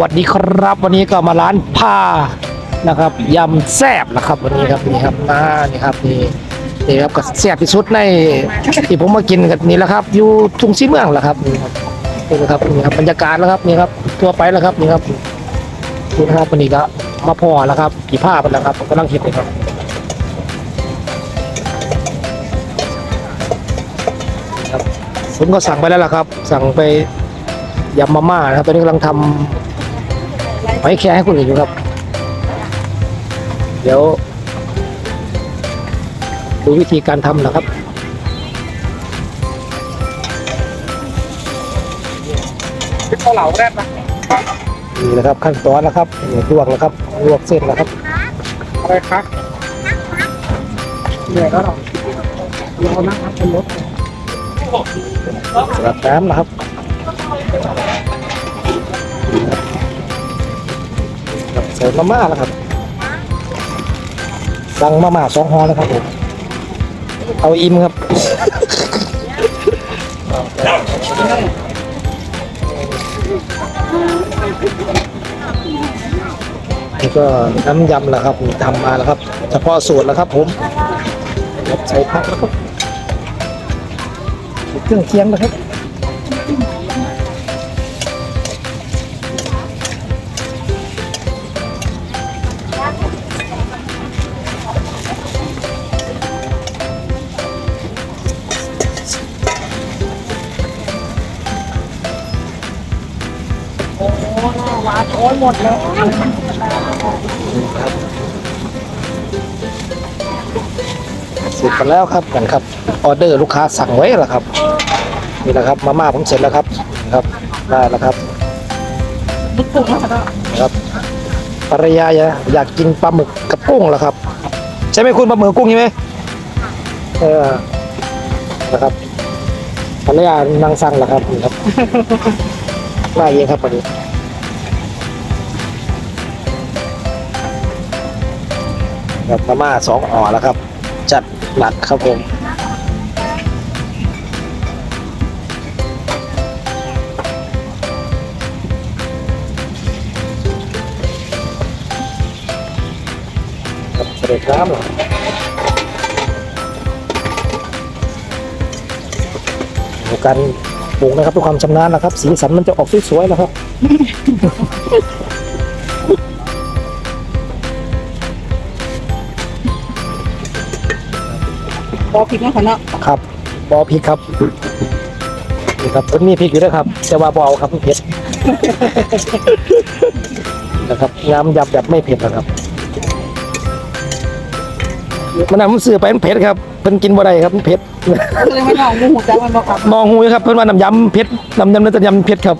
วัสดีครับ วันนี้ก็มาร้านพานะครับยำแซ่บนะครับวันนี้ครับนี่ครับอ่านี่ครับนี่นี่ครับก็แซ่บที่สุดในที่ผมมากินกันนี่แหละครับ อยู่ทุ่งซีเมืองแหละครับนี่ครับนี่นะครับนี่ครับบรรยากาศแล้วครับนี่ครับทั่วไปแล้วครับนี่ครับนี่ครับวันนี้ก็มาพอแล้วครับกี่ผ้าเป็นแล้วครับกำลังคิดเลยครับครับผมก็สั่งไปแล้วล่ะครับ สั่งไปยำมาม่านะครับตอนนี้กำลังทำ หอยแครงให้คุณอื่นอยู่ครับ เดี๋ยว ดูวิธีการทำนะครับเป็นข้าวเหลาแรกนะนี่นะครับขั้นตอนนะครับนี่ลวกนะครับลวกเส้นนะครับอะไรคะเหนื่อยแล้วหรอเรานั่งพักบนรถสลัดน้ำนะครับครับ ใส่มาม่าแล้วครับสั่งมาม่าสองห่อแล้วครับผมเอาอิ่มครับนี่ก็น้ำยำแหละครับทำมาแล้วครับ เฉพาะสูตรแล้วครับผมใส่ผักแล้วครับเครื่องเคียงนะครับ เสร็จกันแล้วครับกันครับ ออเดอร์ลูกค้าสั่งไว้แล้วครับ นี่นะครับมาม่าผมเสร็จแล้วครับนะครับได้แล้วครับลูกปุ้งแล้วก็นะครับภรรยาอยากกินปลาหมึกกับกุ้งแล้วครับ ใช่ไหมคุณปลาหมึกกุ้งใช่ไหมเออนะครับภรรยานางสั่งแล้วครับนี่ครับมาเองครับพอดี ครับมาม่าสองห่อแล้วครับ จัดหนักครับผมครับเด็จน้ำหรอการปรุงนะครับด้วยความชำนาญนะครับ สีสันมันจะออกสวยๆนะครับ พอพริกนะคะเนาะครับบอพริกครับนี่ครับมันมีพริกอยู่ด้วยครับ แต่ว่าบอเอาครับเผ็ด นะครับยำยำแบบไม่เผ็ดนะครับมันนำมันซื้อไปมันเผ็ดครับเพิ่นกินบ่ได้ครับมันเผ็ดเลยให้น้องมูหูจักมันบอกครับมองหูอยู่ครับเพิ่นว่าน้ำยำเผ็ดน้ำยำนั่นจะยำเผ็ดครับ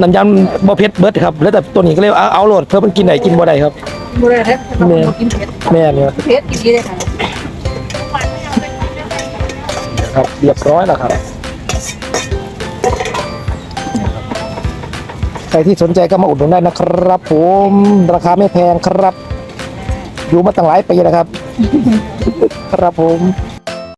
น้ำยำบ่เผ็ดเบิดครับแล้วแต่ตัวนี้ก็เลยเอาเอาโหลดเพื่อมันกินได้กินบ่ได้ครับ บุรีแท้ต้องมากินเผ็ดแม่เนี่ยเผ็ดกินดีเลยค่ะ ครับเรียบร้อยแล้วครับใครที่สนใจก็มาอุดหนุนได้นะครับ ผมราคาไม่แพงครับ อยู่มาตั้งหลายปีแล้วครับ ครับผม